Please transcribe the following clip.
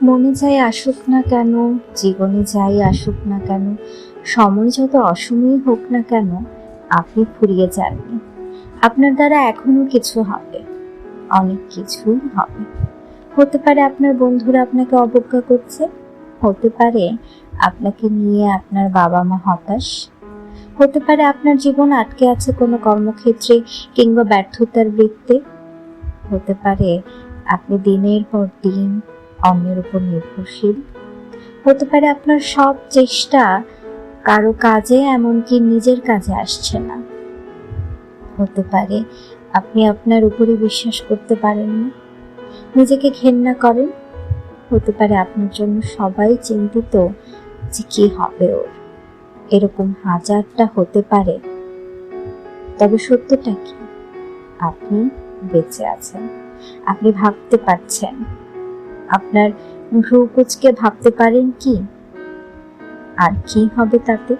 মনে যাই আসুক না কেন, জীবনে যাই আসুক না কেন, সময় যত অসময়ই হোক না কেন, আপনি ফুরিয়ে যাননি। আপনার দ্বারা এখনও কিছু হবে, অনেক কিছুই হবে। হতে পারে আপনার বন্ধুরা আপনাকে অবজ্ঞা করছে, হতে পারে আপনাকে নিয়ে আপনার বাবা মা হতাশ, হতে পারে আপনার জীবন আটকে আছে কোনো কর্মক্ষেত্রে কিংবা ব্যর্থতার বৃত্তে, হতে পারে আপনি দিনের পর দিন অন্যের উপর নির্ভরশীল। হতে পারে আপনার সব চেষ্টা কারও কাজে, এমনকি নিজের কাজে আসছে না। হতে পারে আপনি আপনার উপরে বিশ্বাস করতে পারেন না। নিজেকে ঘেন্না করেন। হতে পারে আপনার জন্য সবাই চিন্তিত যে কি হবে ওর। এরকম হাজারটা হতে পারে। তবে সত্যটা কি? আপনি বেঁচে আছেন। আপনি ভাবতে পারছেন। আপনার ভ্রু কুচকে ভাবতে পারেন কি? আর কি হবে তাতে?